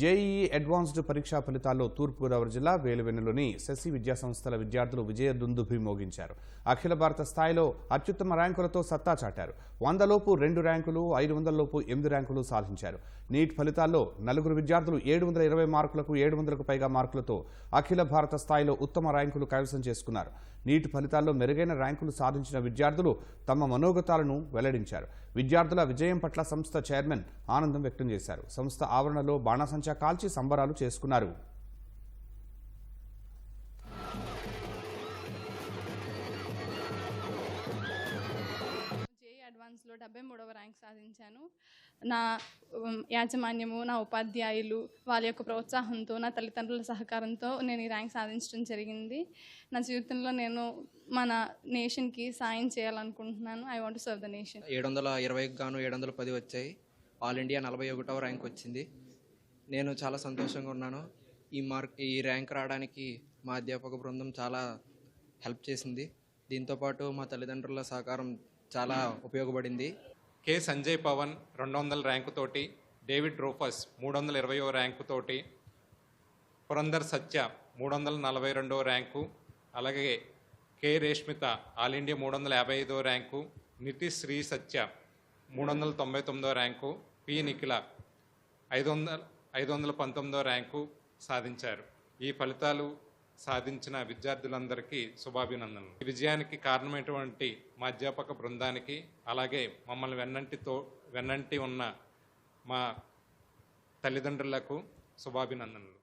JEE advanced పరీక్షా ఫలితాల్లో తూర్పుగోదావరి జిల్లా వేలువెన్నులోని శశి విద్యా సంస్థల విద్యార్థులు విజయ దుందుభి మోగించారు. అఖిల భారత స్థాయిలో అత్యుత్తమ ర్యాంకులతో సత్తా చాటారు. వందలోపు రెండు ర్యాంకులు ఐదు వందలలోపు ఎనిమిది ర్యాంకులు సాధించారు. నీట్ ఫలితాల్లో నలుగురు విద్యార్థులు ఏడు వందల ఇరవై మార్కులకు ఏడు వందలకు పైగా మార్కులతో అఖిల భారత స్థాయిలో ఉత్తమ ర్యాంకులు కైవసం చేసుకున్నారు. నీట్ ఫలితాల్లో మెరుగైన ర్యాంకులు సాధించిన విద్యార్థులు తమ మనోగతాలను వెల్లడించారు. విద్యార్థుల విజయం పట్ల సంస్థ చైర్మన్ ఆనందం వ్యక్తం చేశారు. సంస్థ ఆవరణలో బాణాసంచా కాల్చి సంబరాలు చేసుకున్నారు. అడ్వాన్స్లో డెబ్బై మూడవ ర్యాంక్ సాధించాను. నా యాజమాన్యము నా ఉపాధ్యాయులు వాళ్ళ యొక్క ప్రోత్సాహంతో నా తల్లిదండ్రుల సహకారంతో నేను ఈ ర్యాంక్ సాధించడం జరిగింది. నా జీవితంలో నేను మన నేషన్కి సాయం చేయాలనుకుంటున్నాను. I want serve the nation. ఏడు వందల ఇరవైకి గాను ఏడు వందల పది వచ్చాయి. ఆల్ ఇండియా నలభై ఒకటవ ర్యాంక్ వచ్చింది. నేను చాలా సంతోషంగా ఉన్నాను. ఈ మార్క్ ఈ ర్యాంక్ రావడానికి మా అధ్యాపక బృందం చాలా హెల్ప్ చేసింది. దీంతోపాటు మా తల్లిదండ్రుల సహకారం చాలా ఉపయోగపడింది. కె సంజయ్ పవన్ రెండు వందల ర్యాంకుతోటి డేవిడ్ రూఫస్ మూడు వందల ఇరవయో ర్యాంకుతోటి పురందర్ సత్య మూడు వందల నలభై రెండవ ర్యాంకు అలాగే కె రేష్మిత ఆల్ ఇండియా మూడు వందల యాభై ఐదో ర్యాంకు నితి శ్రీ సత్య మూడు వందల తొంభై తొమ్మిదో ర్యాంకు పి నిఖిల ఐదు వందల ఐదు వందల పంతొమ్మిదో ర్యాంకు సాధించారు. ఈ ఫలితాలు సాధించిన విద్యార్థులందరికీ శుభాభినందనలు. ఈ విజయానికి కారణమైనటువంటి మా అధ్యాపక బృందానికి అలాగే మమ్మల్ని వెన్నంటితో వెన్నంటి ఉన్న మా తల్లిదండ్రులకు శుభాభినందనలు.